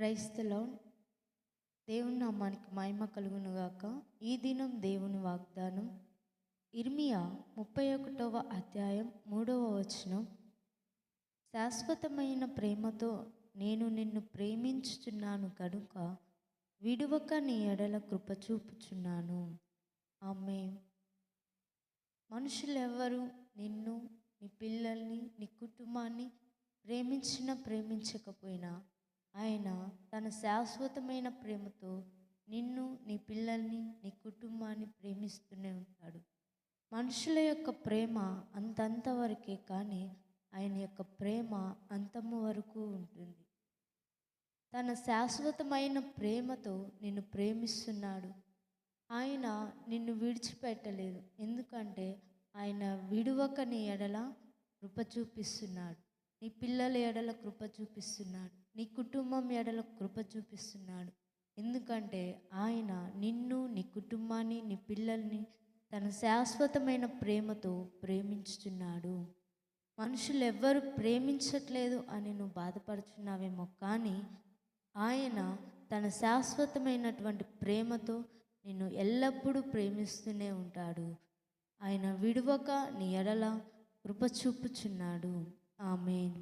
క్రైస్తలో దేవుని నామానికి మహిమ కలుగునుగాక. ఈ దినం దేవుని వాగ్దానం. ఇర్మియా ముప్పై ఒకటవ అధ్యాయం మూడవ వచనం. శాశ్వతమైన ప్రేమతో నేను నిన్ను ప్రేమించుచున్నాను కనుక విడువక నీ ఎడల కృప చూపుచున్నాను. ఆమె మనుషులెవరు నిన్ను నీ పిల్లల్ని నీ కుటుంబాన్ని ప్రేమించినా ప్రేమించకపోయినా ఆయన తన శాశ్వతమైన ప్రేమతో నిన్ను నీ పిల్లల్ని నీ కుటుంబాన్ని ప్రేమిస్తూనే ఉంటాడు. మనుషుల యొక్క ప్రేమ అంతంత వరకే కానీ ఆయన యొక్క ప్రేమ అంతము వరకు ఉంటుంది. తన శాశ్వతమైన ప్రేమతో నిన్ను ప్రేమిస్తున్నాడు. ఆయన నిన్ను విడిచిపెట్టలేదు. ఎందుకంటే ఆయన విడువకని ఎడల కృప చూపిస్తున్నాడు. నీ పిల్లల ఎడల కృప చూపిస్తున్నాడు. నీ కుటుంబం ఎడల కృప చూపిస్తున్నాడు. ఎందుకంటే ఆయన నిన్ను నీ కుటుంబాన్ని నీ పిల్లల్ని తన శాశ్వతమైన ప్రేమతో ప్రేమించుచున్నాడు. మనుషులు ఎవ్వరు ప్రేమించట్లేదు అని నువ్వు బాధపడుచున్నావేమో కానీ ఆయన తన శాశ్వతమైనటువంటి ప్రేమతో నిన్ను ఎల్లప్పుడూ ప్రేమిస్తూనే ఉంటాడు. ఆయన విడువక నీ ఎడల కృప చూపుచున్నాడు. ఆమెన్.